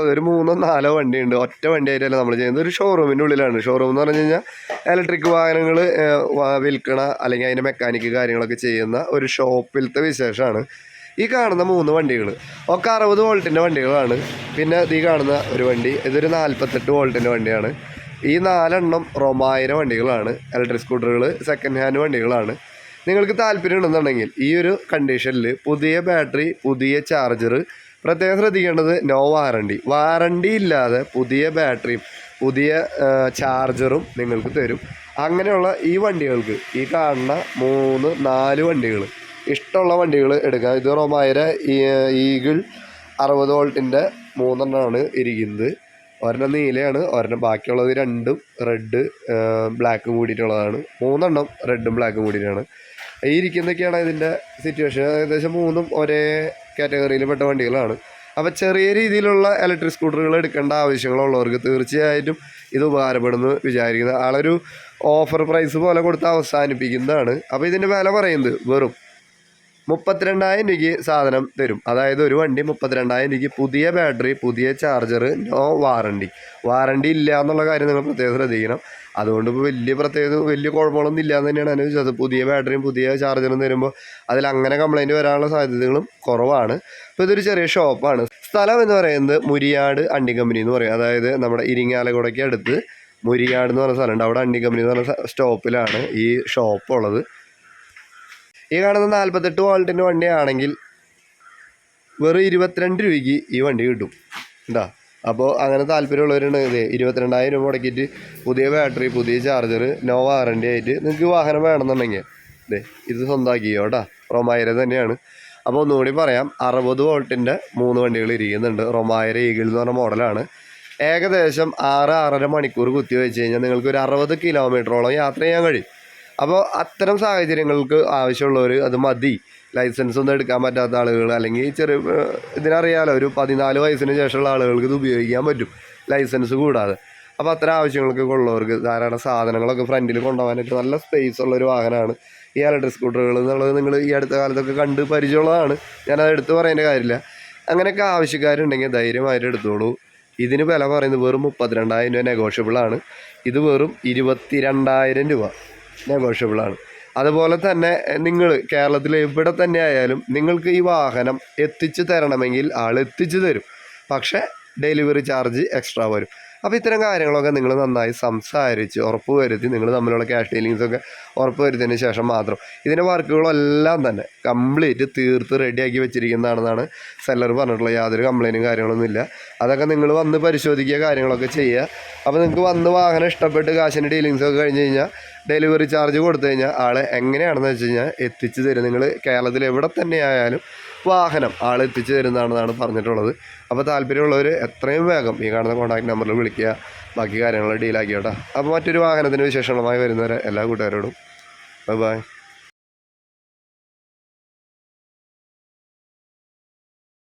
ഒരു മൂന്നോ നാലോ വണ്ടിയുണ്ട്. ഒറ്റ വണ്ടിയായിട്ടല്ല നമ്മൾ ചെയ്യുന്നത്. ഒരു ഷോറൂമിന്റെ ഉള്ളിലാണ്. ഷോറൂം എന്ന് പറഞ്ഞു കഴിഞ്ഞാൽ ഇലക്ട്രിക് വാഹനങ്ങൾ വിൽക്കണ അല്ലെങ്കിൽ അതിന്റെ മെക്കാനിക്ക് കാര്യങ്ങളൊക്കെ ചെയ്യുന്ന ഒരു ഷോപ്പിലത്തെ വിശേഷമാണ് ഈ കാണുന്ന മൂന്ന് വണ്ടികൾ ഒക്കെ അറുപത് വോൾട്ടിന്റെ വണ്ടികളാണ്. പിന്നെ ഈ കാണുന്ന ഒരു വണ്ടി ഇതൊരു നാൽപ്പത്തെട്ട് വോൾട്ടിന്റെ വണ്ടിയാണ്. ഈ നാലെണ്ണം റൊമായിരം വണ്ടികളാണ്. ഇലക്ട്രിക് സ്കൂട്ടറുകൾ സെക്കൻഡ് ഹാൻഡ് വണ്ടികളാണ്. നിങ്ങൾക്ക് താല്പര്യം ഉണ്ടെന്നുണ്ടെങ്കിൽ ഈ ഒരു കണ്ടീഷനിൽ പുതിയ ബാറ്ററി പുതിയ ചാർജർ പ്രത്യേകം ശ്രദ്ധിക്കേണ്ടത് നോ വാറണ്ടി വാറണ്ടി ഇല്ലാതെ പുതിയ ബാറ്ററിയും പുതിയ ചാർജറും നിങ്ങൾക്ക് തരും. അങ്ങനെയുള്ള ഈ വണ്ടികൾക്ക് ഈ കാണുന്ന മൂന്ന് നാല് വണ്ടികൾ ഇഷ്ടമുള്ള വണ്ടികൾ എടുക്കാം. ഇത് റൊമായര ഈഗിൾ അറുപത് വോൾട്ടിന്റെ മൂന്നെണ്ണമാണ് ഇരിക്കുന്നത്. ഒരെണ്ണം നീലയാണ് ഒരെണ്ണം ബാക്കിയുള്ളത് രണ്ടും റെഡ് ബ്ലാക്കും കൂടിയിട്ടുള്ളതാണ്. മൂന്നെണ്ണം റെഡും ബ്ലാക്കും കൂടിയിട്ടാണ്. ഈ ഇരിക്കുന്നതൊക്കെയാണ് ഇതിന്റെ സിറ്റുവേഷൻ ഏകദേശം മൂന്നും ഒരേ കാറ്റഗറിയിൽ പെട്ട വണ്ടികളാണ്. അപ്പോൾ ചെറിയ രീതിയിലുള്ള ഇലക്ട്രിക് സ്കൂട്ടറുകൾ എടുക്കേണ്ട ആവശ്യങ്ങളുള്ളവർക്ക് തീർച്ചയായിട്ടും ഇത് ഉപകാരപ്പെടുന്നു വിചാരിക്കുന്നത് ആളൊരു ഓഫർ പ്രൈസ് പോലെ കൊടുത്ത് അവസാനിപ്പിക്കുന്നതാണ്. അപ്പോൾ ഇതിന്റെ വില പറയുന്നത് വെറും മുപ്പത്തിരണ്ടായിരം രൂപയ്ക്ക് സാധനം തരും. അതായത് ഒരു വണ്ടി മുപ്പത്തിരണ്ടായിരം രൂപയ്ക്ക് പുതിയ ബാറ്ററി പുതിയ ചാർജർ നോ വാറണ്ടി വാറണ്ടി ഇല്ല എന്നുള്ള കാര്യം നിങ്ങൾ പ്രത്യേകം ശ്രദ്ധിക്കണം. അതുകൊണ്ട് ഇപ്പോൾ വലിയ പ്രത്യേകത വലിയ കുഴപ്പങ്ങളൊന്നും ഇല്ല എന്ന് തന്നെയാണ് എന്റെ വിശ്വാസം. പുതിയ ബാറ്ററിയും പുതിയ ചാർജറും തരുമ്പോൾ അതിൽ അങ്ങനെ കംപ്ലൈന്റ് വരാനുള്ള സാധ്യതകളും കുറവാണ്. അപ്പോൾ ഇതൊരു ചെറിയ ഷോപ്പാണ് സ്ഥലം എന്ന് പറയുന്നത് മുരിയാട് അണ്ടി കമ്പനി എന്ന് പറയും. അതായത് നമ്മുടെ ഇരിങ്ങാലക്കുടയ്ക്ക് അടുത്ത് മുരിയാട് എന്ന് പറഞ്ഞ സ്ഥലമുണ്ട്. അവിടെ അണ്ടി കമ്പനി എന്ന് പറഞ്ഞ സ്റ്റോപ്പിലാണ് ഈ ഷോപ്പ് ഉള്ളത്. ഈ കാണുന്ന നാൽപ്പത്തെട്ട് വോൾട്ടിന്റെ വണ്ടിയാണെങ്കിൽ വെറും ഇരുപത്തിരണ്ട് രൂപയ്ക്ക് ഈ വണ്ടി കിട്ടും. എന്താ അപ്പോൾ അങ്ങനെ താല്പര്യമുള്ളവരാണ് ഇത് ഇരുപത്തിരണ്ടായിരം രൂപ മുടക്കിയിട്ട് പുതിയ ബാറ്ററി പുതിയ ചാർജർ നോ വാറണ്ടി ആയിട്ട് നിങ്ങൾക്ക് വാഹനം വേണമെന്നുണ്ടെങ്കിൽ ഇതേ ഇത് സ്വന്തമാക്കിയോ കേട്ടോ. റൊമായര തന്നെയാണ്. അപ്പോൾ ഒന്നുകൂടി പറയാം. അറുപത് വോൾട്ടിന്റെ മൂന്ന് വണ്ടികൾ ഇരിക്കുന്നുണ്ട്. റൊമായര ഈഗിൾ എന്ന് പറഞ്ഞ മോഡലാണ് ഏകദേശം ആറ് ആറര മണിക്കൂർ കുത്തി വെച്ച് കഴിഞ്ഞാൽ നിങ്ങൾക്ക് ഒരു അറുപത് കിലോമീറ്ററോളം യാത്ര ചെയ്യാൻ കഴിയും. അപ്പോൾ അത്തരം സാഹചര്യങ്ങൾക്ക് ആവശ്യമുള്ളവർ അത് മതി. ലൈസൻസ് ഒന്നും എടുക്കാൻ പറ്റാത്ത ആളുകൾ അല്ലെങ്കിൽ ചെറിയ ഇതിനറിയാലോ ഒരു പതിനാല് വയസ്സിന് ശേഷമുള്ള ആളുകൾക്ക് ഇത് ഉപയോഗിക്കാൻ പറ്റും. ലൈസൻസ് കൂടാതെ. അപ്പോൾ അത്തരം ആവശ്യങ്ങൾക്ക് ഉള്ളവർക്ക് ധാരാളം സാധനങ്ങളൊക്കെ ഫ്രണ്ടിൽ കൊണ്ടുപോകാനായിട്ട് നല്ല സ്പേസ് ഉള്ള ഒരു വാഹനമാണ്. ഈ ഇലക്ട്രിക് സ്കൂട്ടറുകൾ എന്നുള്ളത് നിങ്ങൾ ഈ അടുത്ത കാലത്തൊക്കെ കണ്ട് പരിചയമുള്ളതാണ്. ഞാനത് എടുത്ത് പറയേണ്ട കാര്യമില്ല. അങ്ങനെയൊക്കെ ആവശ്യക്കാരുണ്ടെങ്കിൽ ധൈര്യമായിട്ട് എടുത്തോളൂ. ഇതിന് വില പറയുന്നത് വെറും മുപ്പത്തിരണ്ടായിരം രൂപ നെഗോഷ്യബിളാണ് ഇത് വെറും ഇരുപത്തി രണ്ടായിരം രൂപ. നെഗോഷ്യബിൾ ആണ്. അതുപോലെ തന്നെ നിങ്ങൾ കേരളത്തിൽ എവിടെ തന്നെ ആയാലും നിങ്ങൾക്ക് ഈ വാഹനം എത്തിച്ചു തരണമെങ്കിൽ ആൾ എത്തിച്ചു തരും. പക്ഷേ ഡെലിവറി ചാർജ് എക്സ്ട്രാ വരും. അപ്പോൾ ഇത്തരം കാര്യങ്ങളൊക്കെ നിങ്ങൾ നന്നായി സംസാരിച്ച് ഉറപ്പ് വരുത്തി നിങ്ങൾ തമ്മിലുള്ള ക്യാഷ് ഡീലിങ്സൊക്കെ ഉറപ്പ് വരുത്തിയതിന് ശേഷം മാത്രം ഇതിന്റെ വർക്കുകളെല്ലാം തന്നെ കംപ്ലീറ്റ് തീർത്ത് റെഡിയാക്കി വെച്ചിരിക്കുന്നതാണെന്നാണ് സെല്ലർ പറഞ്ഞിട്ടുള്ളത് യാതൊരു കംപ്ലൈന്റും കാര്യങ്ങളൊന്നും ഇല്ല. അതൊക്കെ നിങ്ങൾ വന്ന് പരിശോധിക്കുക കാര്യങ്ങളൊക്കെ ചെയ്യുക. അപ്പോൾ നിങ്ങൾക്ക് വന്ന് വാഹനം ഇഷ്ടപ്പെട്ട് കാശിന്റെ ഡീലിങ്സ് ഒക്കെ കഴിഞ്ഞ് കഴിഞ്ഞാൽ ഡെലിവറി ചാർജ് കൊടുത്തു കഴിഞ്ഞാൽ ആൾ എങ്ങനെയാണെന്ന് വെച്ച് കഴിഞ്ഞാൽ എത്തിച്ചു തരും. നിങ്ങൾ കേരളത്തിൽ എവിടെ തന്നെ ആയാലും വാഹനം ആൾ എത്തിച്ചു തരുന്നതാണെന്നാണ് പറഞ്ഞിട്ടുള്ളത്. അപ്പോൾ താല്പര്യമുള്ളവർ എത്രയും വേഗം ഈ കാണുന്ന കോൺടാക്ട് നമ്പറിൽ വിളിക്കുക. ബാക്കി കാര്യങ്ങൾ ഡീലാക്കി കേട്ടോ. അപ്പോൾ മറ്റൊരു വാഹനത്തിന് വിശേഷങ്ങളുമായി വരുന്നവരെ എല്ലാ കൂട്ടുകാരോടും. Bye bye